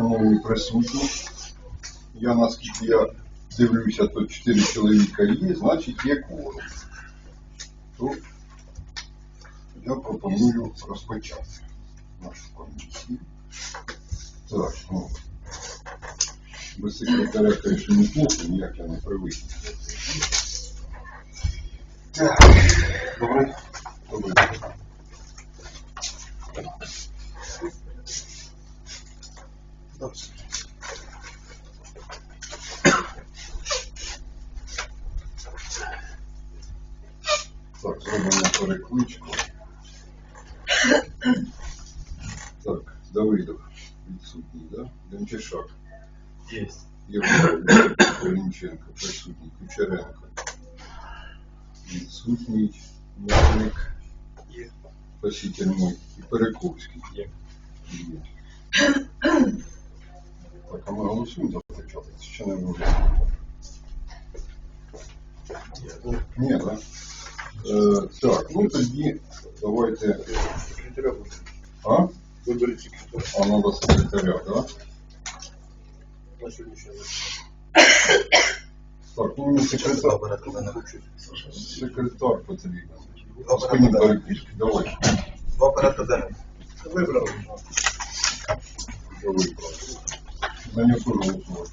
шановні присутні. Я наскільки я дивлюся, то 4 чоловіка є, значить є кворум. То я пропоную розпочати нашу комісію. Так, ну, без секретаря, конечно, не плохо, ніяк я не привик. Так, добре. Добре. Так, зробимо перекличку. Так, Давидов відсутній, да? Демчишак. Есть. Євгеній Корінченко, присутній, Кучеренко. Відсутній Мельник, Є. спаситель мой, і Перековський. Є. Є. Так, а ми голосуємо за початок, чи ще не можемо? Ні, так? Е, так, ну тоді давайте. Секретаря буде. А? Виберіть секретаря. А надо секретаря, так? Да? На сьогоднішній. Так, ну мені секретар, секретар потрібен. Господин Борисович, давай. Два порядка денних. Вибрали. Давай. Нього теж голосувати.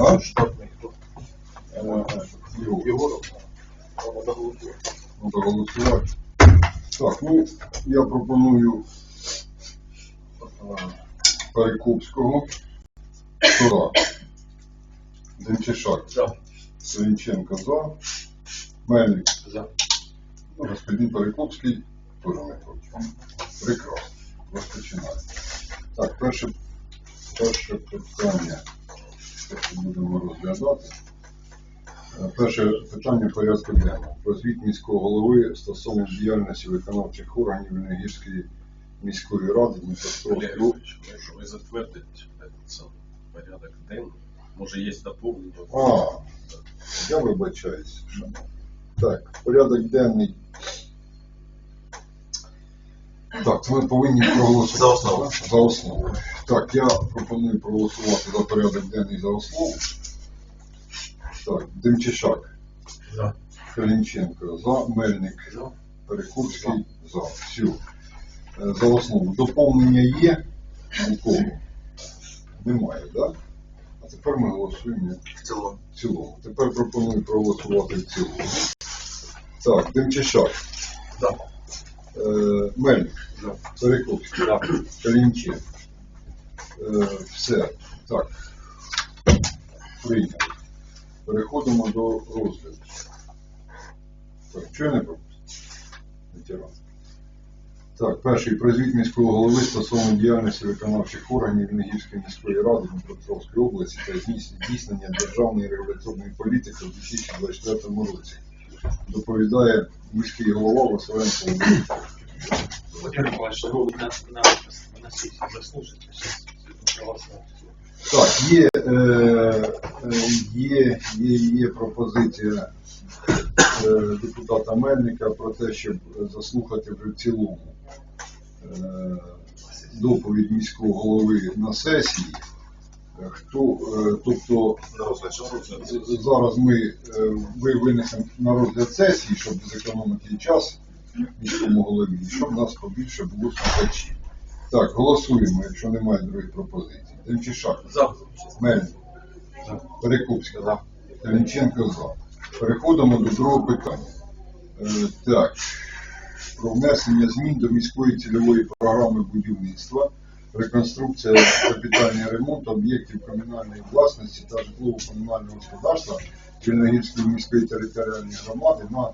А? Штатний. хто? Е, Його. Єгоров. Треба доголосувати. Надо голосувати. Так, ну, я пропоную е, Перекопського. Тура. Демчишак. За. Савінченко за. Мельник. За. Ну, господин Перекопський теж не хоче. Прекрасно. Розпочинаємо. Так, перше, перше питання, що будемо розглядати. Е, Перше питання порядку денного. Про звіт міського голови стосовно діяльності виконавчих органів Вінногірської міської ради Дніпропетровської області. Ви затвердите порядок денний? Може є доповнення? А, я вибачаюсь. Так, порядок денний. Так, ми повинні проголосувати. За основу. За основу. Так, я пропоную проголосувати за порядок денний за основу. Так, Демчишак, За. Калінченко, за, Мельник, За. Перекурський, за. Все. Е, За основу. Доповнення є? У кого? Немає, так? Да? А тепер ми голосуємо В цілому. в цілому. Тепер пропоную проголосувати в цілому. Так, Демчишак. За. Е, Мельник. За. Перекопський. За. Калінченко. Е, все. Так. Прийнято. Переходимо до розгляду. Так, я не пропустив? Так, перший прозвіт міського голови стосовно діяльності виконавчих органів Віннигівської міської ради Дніпропетровської області та здійснення державної регуляторної політики у 2024 році. Доповідає міський голова Василенко Володимир. Владимир Николаевич, робить на, на, на сессии заслушать. Так, є, е, е, є, є, є пропозиція е, депутата Мельника про те, щоб заслухати вже в цілому доповідь міського голови на сесії. Хто, тобто зараз ми ви винесемо на розгляд сесії, щоб зекономити час міському голові, щоб нас побільше було слухачів. Так, голосуємо, якщо немає других пропозицій. Демчишак. За. Мельник. Перекупський. За. Калінченко за. Переходимо до другого питання. Е, так. Про внесення змін до міської цільової програми будівництва, реконструкція капітальний ремонт об'єктів комунальної власності та житлово-комунального господарства Чернігівської міської територіальної громади на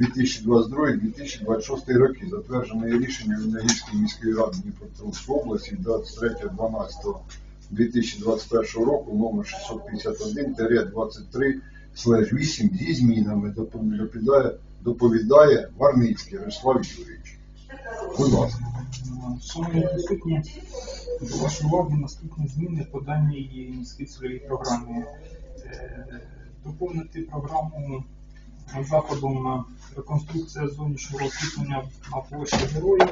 2022-2026 роки, затверджене рішення Вінногірської міської ради Дніпропетровської області 23.12.2021 року номер 651-23 зі змінами доповідає, доповідає Варницький Ярослав Юрійович. Будь ласка. Шановні присутні, до вашої уваги наступні зміни по даній міській цільовій програмі. Е, Доповнити програму заходом реконструкція зовнішнього освітлення на площі героїв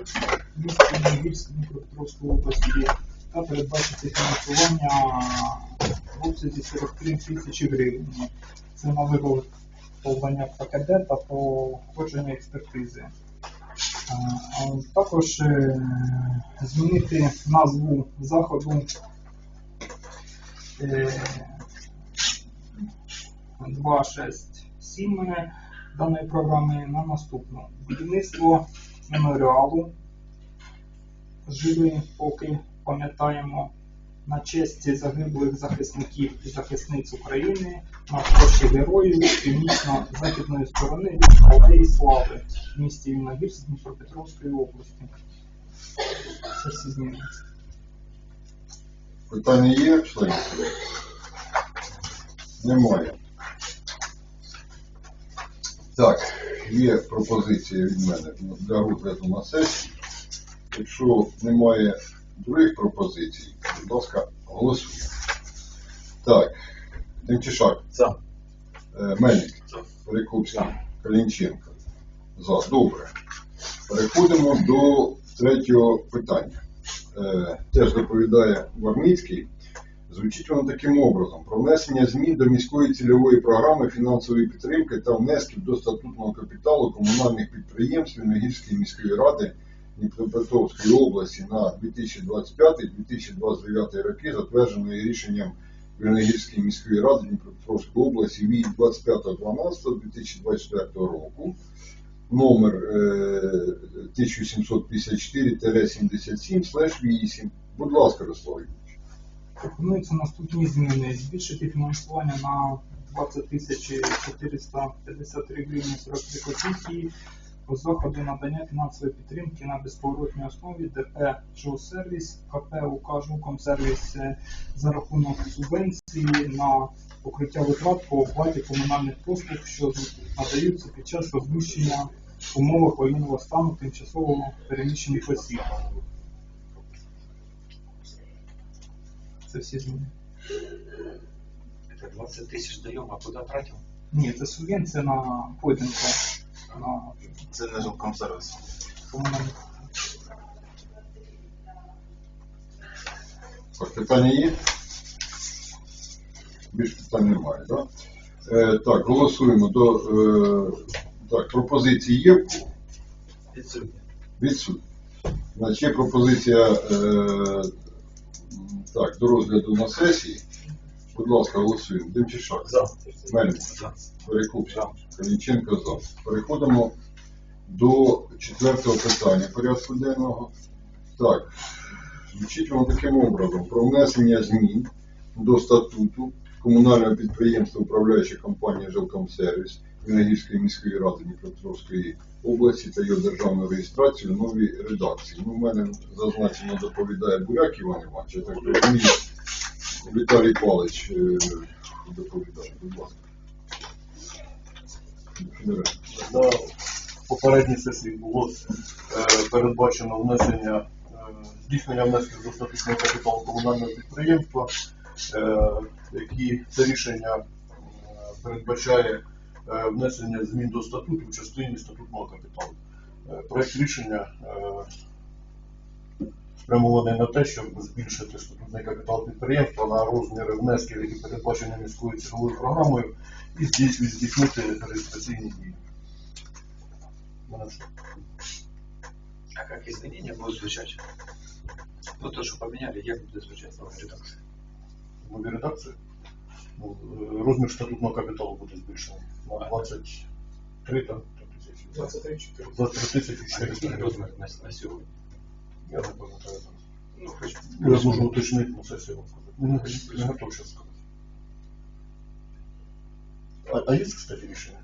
в місті Дніпропетровської області та передбачити фінансування в обсязі 43 тисячі гривень. Це на виготовлення ПКД та проходження експертизи. Е, Також е, змінити назву заходу е, 267 даної програми на наступну. Будівництво меморіалу. Жили, поки пам'ятаємо на честь загиблих захисників і захисниць України на площі героїв північно-західної сторони Алеї Слави в місті Вільногірськ Дніпропетровської області. Це всі зміни. Питання є, членів? Немає. Так, є пропозиція від мене для розгляду на сесії. Якщо немає других пропозицій, будь ласка, голосуємо. Так, Демчишак, За. е, Мельник, За. Перекупський, Калінченко. За. Добре. Переходимо до третього питання. Е, Теж доповідає Варницький. Звучить воно таким образом: про внесення змін до міської цільової програми фінансової підтримки та внесків до статутного капіталу комунальних підприємств Віногірської міської ради Дніпропетровської області на 2025-2029 роки, затвердженої рішенням Віногірської міської ради Дніпропетровської області від 25.12.2024 року номер е, 1754-77-8. Будь ласка, Руслан. Пропонуються наступні зміни. Збільшити фінансування на 20 тисяч 453 гривні 43 копійки по заходу надання фінансової підтримки на безповоротній основі ДП «Жилсервіс», КП УК «Жилкомсервіс» е, за рахунок субвенції на покриття витрат по оплаті комунальних послуг, що надаються під час розміщення в умовах воєнного стану тимчасово переміщених осіб. Це всі зміни. Это 20 тысяч даем, а куда тратим? Ні, це субвенція на Пойденко, на Це не жилкомсервіс. комунальні. Питання є? Більш питань немає, так? Е, так, голосуємо до. Е, так, пропозиції є? Відсутні. Відсутні. Значить, є пропозиція е, так, до розгляду на сесії. Будь ласка, голосуємо. Демчишак. За. Мельник. За. Перекупський. Калінченко за. Переходимо до четвертого питання порядку денного. Так, звучить воно таким образом про внесення змін до статуту комунального підприємства управляюча компанія Жилкомсервіс Віногірської міської ради Дніпропетровської області та його державну реєстрацію в новій редакції. Ну, в мене зазначено доповідає Буряк Іван Іванович, я так розумію, Віталій Павлович е, доповідає, будь ласка. На попередній сесії було е, передбачено внесення е, здійснення внесків до статутного капіталу комунального підприємства, які це рішення передбачає внесення змін до статуту в частині статутного капіталу. Е, Проект рішення е, спрямований на те, щоб збільшити статутний капітал підприємства на розміри внесків, які передбачені міською цільовою програмою, і здійснити реєстраційні дії. А как изменения будут звучать? Ну, то, что поменяли, як будет звучать в новой редакции? В. Ну, е, розмір статутного капіталу буде збільшений на 23 там, тисячі. 23 4. 23 тисячі А 400 какие гривень. розмір на, на сегодня? Я не пам'ятаю зараз. Ну, хоть Я зможу уточнити на сесії вам сказати. Не, не, не готов зараз сказати. А, а є, кстати, рішення?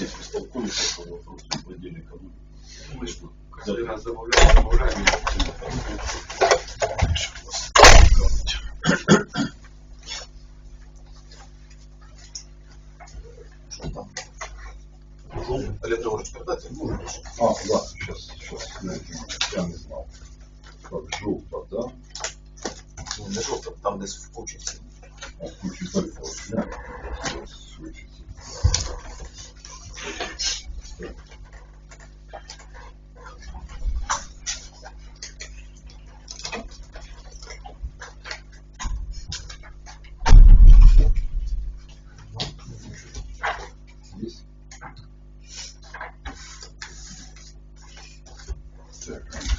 Есть бестолковая, по вопросу владельника. мы ж каждый раз добавляем, добавляем. Що там? Електронна експлуатація. А, да, сейчас, сейчас, я не знал. Так, жовта, да? Ну, не жовто, там десь в кучі. А, ключі пальців, да? Швидше. Есть? Так.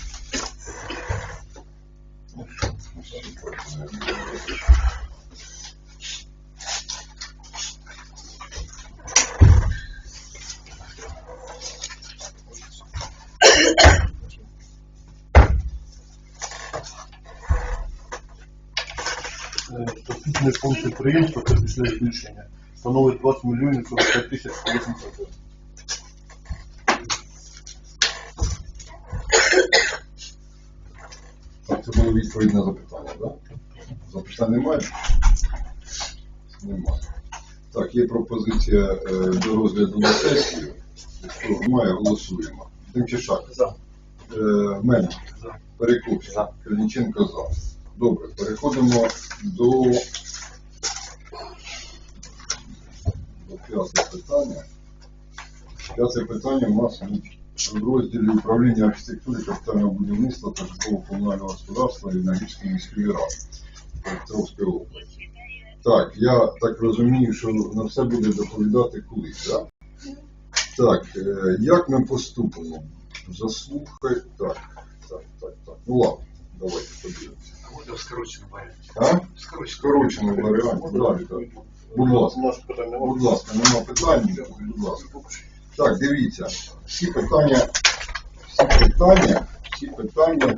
Е, Статутний фонд підприємства це після збільшення становить 20 мільйонів 45 тисяч 180 гривень. Так, це було відповідь на запитання, так? Да? Запитань немає? Немає. Так, є пропозиція е, до розгляду на сесію. Якщо немає, голосуємо. Демчишак. За. Е, Мельник. За. Перекупчик. За. Калінченко за. Добре, переходимо до, п'ятого питання. П'яте питання у нас в розділі управління архітектури, капітального будівництва та житлово-комунального господарства Віногірської міської ради Петровської області. Так, я так розумію, що на все буде доповідати колись, так? Так, е, як ми поступимо? Заслухай. Так, так, так, так. Ну ладно, давайте подивимося. В скороченном варианте. А? В скороченном. Скорочений варіант. Далі, так. Будь ласка. Наш. Будь ласка, нема питань, будь ласка. Так, дивіться, всі питання, всі питання, всі питання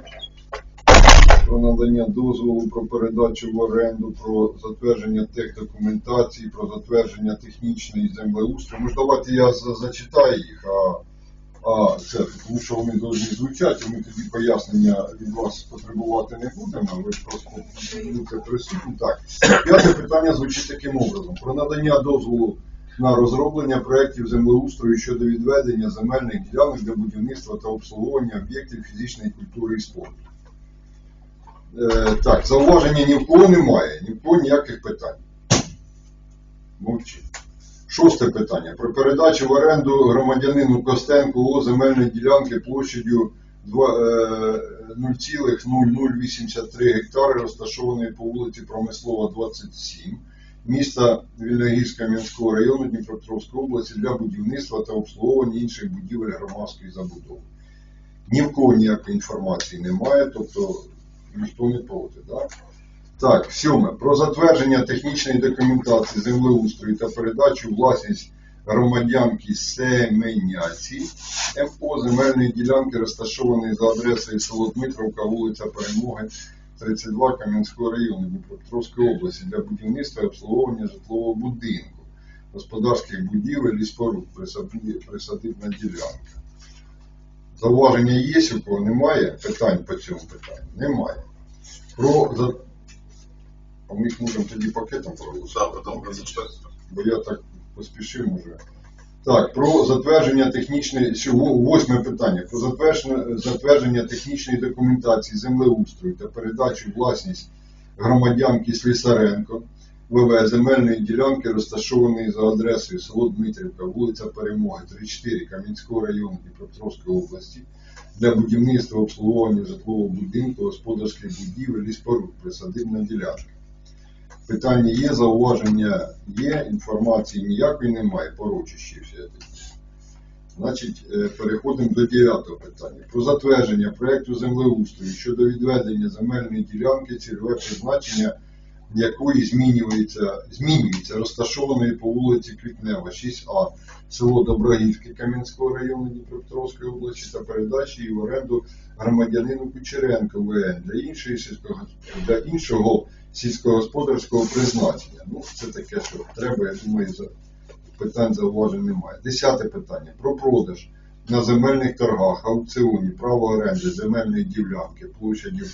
про надання дозволу, про передачу в оренду, про затвердження техдокументації, про затвердження технічної землеустрою. Може, давайте я зачитаю їх, а, а це, тому що вони повинні звучати, ми тоді пояснення від вас потребувати не будемо, ви просто будете присутні. Так, п'яте питання звучить таким образом. Про надання дозволу на розроблення проєктів землеустрою щодо відведення земельних ділянок для будівництва та обслуговування об'єктів фізичної культури і спорту. Е, так, зауваження ні в кого немає, ні в кого ніяких питань. Мовчить. Шосте питання. Про передачу в оренду громадянину Костенку земельної ділянки площадю е, 0,0083 гектари, розташованої по вулиці Промислова, 27 міста Вільногірська Мінського району Дніпропетровської області для будівництва та обслуговування інших будівель громадської забудови. Ні в кого ніякої інформації немає, тобто ніхто не проти. Да? Так, сьоме. Про затвердження технічної документації землеустрою та передачу власність громадянки Семеняці МО земельної ділянки, розташованої за адресою село Дмитровка, вулиця Перемоги, 32 Кам'янського району Дніпропетровської області для будівництва і обслуговування житлового будинку, господарських будівель і споруд, присадибна ділянка. Зауваження є, у кого немає питань по цьому питанню? Немає. Про. А ми їх можемо тоді пакетом проголосувати. Так, потім зачитати. бо я так поспішив уже. Так, про затвердження технічної, сього- восьме питання, про затвердження, затвердження технічної документації землеустрою та передачу у власність громадянки Слісаренко ВВ земельної ділянки, розташованої за адресою село Дмитрівка, вулиця Перемоги, 34 Кам'янського району Дніпропетровської області для будівництва обслуговування житлового будинку, господарських будівель і споруд, присадибна ділянка. Питання є, зауваження є, інформації ніякої немає, порочищі все. Значить, е, переходимо до дев'ятого питання. Про затвердження проекту землеустрою щодо відведення земельної ділянки, цільове призначення якої змінюється, змінюється розташованої по вулиці Квітнева, 6А, село Доброгівське Кам'янського району Дніпропетровської області та передачі її в оренду громадянину Кучеренко ВН для, іншої сільського, для іншого сільськогосподарського призначення. Ну, це таке, що треба, я думаю, за питань зауважень немає. Десяте питання. Про продаж на земельних торгах, аукціоні, право оренди земельної ділянки площадю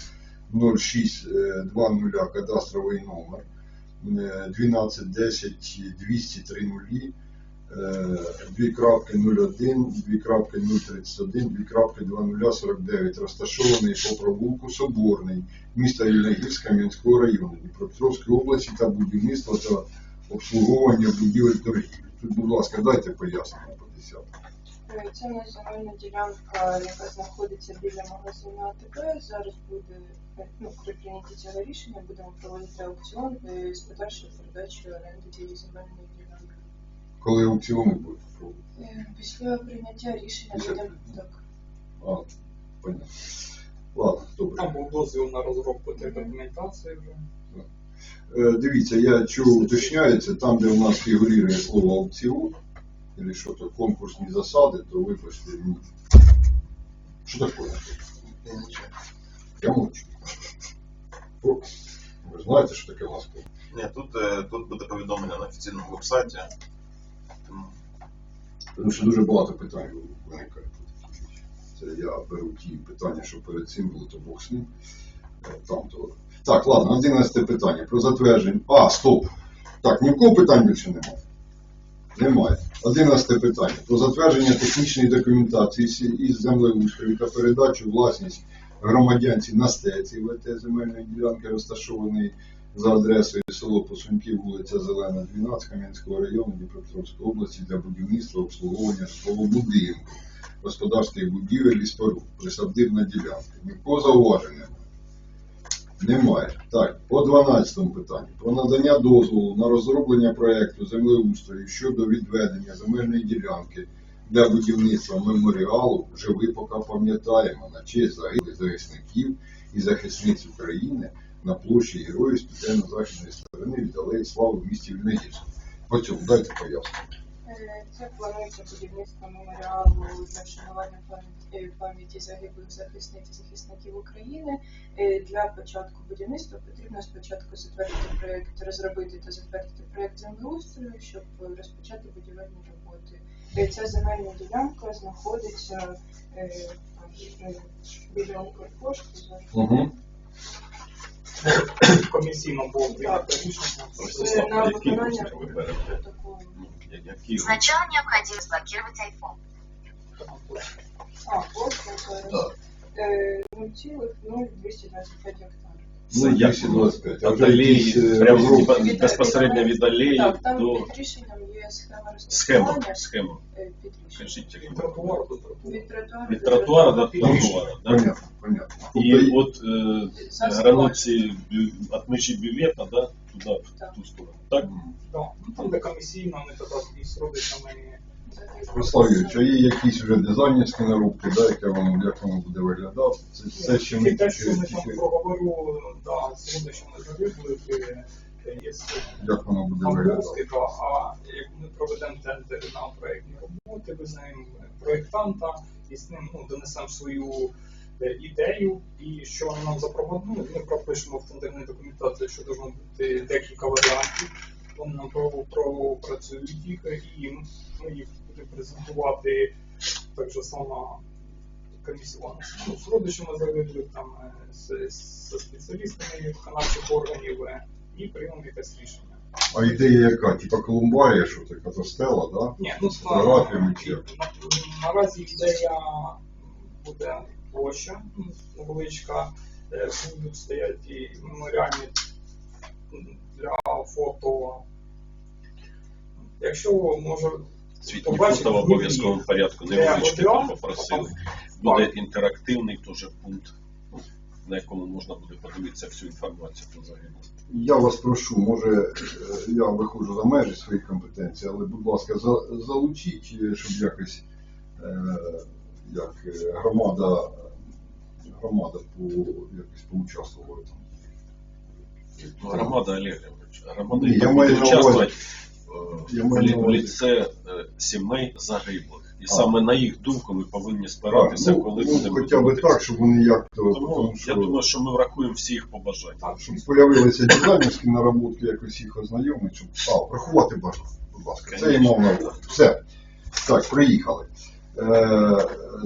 0620 кадастровий номер е, 1210 200 30 2.01, 2.031, 2.2049, розташований по провулку Соборний, міста Ільногірська Мінського району Дніпропетровської області та будівництва та обслуговування будівель торгівлі. Тут, будь ласка, дайте пояснення по 10. Е, Це у нас земельна ділянка, яка знаходиться біля магазину АТБ. Зараз буде е, ну, при прийнятті цього рішення будемо проводити аукціон з подальшою передачею оренди цієї земельної ділянки. Коли аукціони будуть проводити? Е, Після прийняття рішення Після будемо так. А, понятно. Ладно, добре. Там був дозвіл на розробку цієї документації вже. Дивіться, я чого уточняється, там, де у нас фігурує слово аукціон, или що то конкурсні засади, то вибачте мені. Що таке? Я нічого. Я. О, Ви знаєте, що таке у? Ні, тут, е, тут буде повідомлення на офіційному вебсайті. Тому Тому що дуже багато питань виникає. Це я беру ті питання, що перед цим були, то Бог з ним. Е, Там то. Так, ладно, 11 питання. Про затвердження. А, стоп. Так, ні в кого питань більше немає. Немає. 11 питання. Про затвердження технічної документації із землеустрою та передачу власність громадянці на стеці ВТ земельної ділянки, розташованої за адресою село Посуньків, вулиця Зелена, 12, Кам'янського району Дніпропетровської області для будівництва обслуговування житлового будинку, господарських будівель і споруд, присадибна ділянка. Нікого зауваження немає. Так, по 12 питанню. Про надання дозволу на розроблення проєкту землеустрою щодо відведення земельної ділянки для будівництва меморіалу «Живи, поки пам'ятаємо» на честь загиблих захисників і захисниць України на площі Героїв з південно-західної сторони від Алеї Слави в місті Вільногірську. По цьому дайте пояснення. Е, Це планується будівництво меморіалу вшанування пам'яті- е, загиблих захисниць і захисників України. Е, Для початку будівництва потрібно спочатку затвердити проєкт, розробити та затвердити проєкт землеустрою, щоб розпочати будівельні роботи. Е, Ця земельна ділянка знаходиться біля Укрпошти. Угу. Комісійно було на виконання протоколу. Сначала необходимо заблокировать iPhone. А. Так. Е, 0,0225 гектарів. Ну, 225. А алеї, е, прямо від- безпосередньо від алеї Так, там до під рішенням є схема схема. розташування. Схема. е, Під рішенням. Кажіть, як Від до тротуару. Від тротуару, від до тротуара. Да? Понятно, понятно. І Тобто, от е, За границі бю- отмичі бюлета, да, туди, Так. в ту сторону. Так? Да. Ну, Там, де комісійно, ми тоді з родичами Юрійович, а є якісь вже дизайнерські наробки, да, яке воно, як воно буде виглядати? Це, це ще ми те, що ми там проговорю, да, з родичами загиблих, е, є як воно буде виглядати. Да, а як ми проведемо тендер на проєктні роботи, визнаємо проєктанта і з ним ну, донесемо свою е, ідею, і що вони нам запропонують, ми пропишемо в тендерній документації, що должно бути декілька варіантів. Нам про- їх, і ми їх будемо презентувати так же само комісію ну, з родичами загиблих, там е, з, з спеціалістами виконавчих органів е, і приймемо якесь рішення. А ідея яка? Типа Колумбарія, що така то стела, да? Ні, ну фотографіями чи наразі ідея буде площа ну, невеличка, е, будуть стояти меморіальні для фото. Якщо може побачити, фото в обов'язковому порядку. де Невеличкий там попросили. Буде інтерактивний теж пункт, на якому можна буде подивитися всю інформацію про загиблих. Я вас прошу, може е, я виходжу за межі своїх компетенцій, але, будь ласка, за, залучіть, щоб якось е, як е, громада, громада по, якось поучаствувала там. Громада Олег Леонидович, громада Ні, я маю буде на увазі- участвувати е, Я в маю на в увазі- ліце е, сімей загиблих. І А. саме на їх думку ми повинні спиратися, ну, коли ну, будемо хоча б робити так, щоб вони як то, Тому тому я що, думаю, що ми врахуємо всі їх побажання. щоб з'явилися дизайнерські наработки, якось їх ознайомити, щоб а, врахувати бажано, будь ласка. Це мав на. Все. Так, приїхали. Е,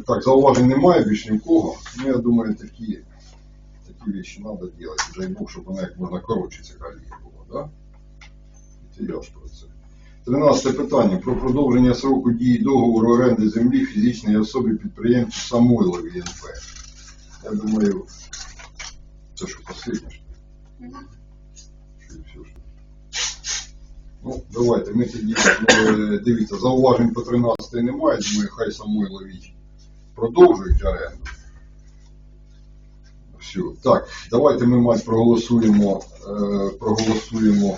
так, зауважень немає більш ні в кого. Ну, я думаю, такі, такі речі треба робити. Дай Бог, щоб вона як можна коротше ця колія була, да? Я ж про це. Тринадцяте питання про продовження сроку дії договору оренди землі фізичної особи підприємцю Самойлові НП. Я думаю, це що ж? Ну, давайте, ми тоді, е, дивіться, зауважень по 13 немає, думаю, хай Самойлові продовжують оренду. Все. Так, давайте ми мать проголосуємо, е, проголосуємо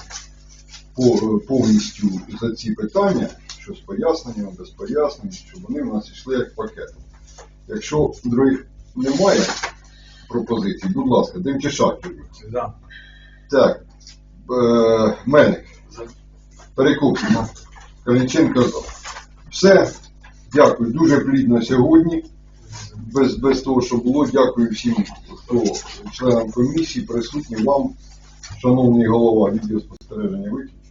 по- повністю за ці питання, що з поясненням, без пояснень, щоб вони в нас йшли як пакетом. Якщо других немає пропозицій, будь ласка, Демчишак. Да. Так, е, Мельник. Перекуп. Калінченко. Все. Дякую. Дуже плідно сьогодні. Без, без того, що було, дякую всім, хто членам комісії, присутні вам, шановний голова відеоспостереження виключити.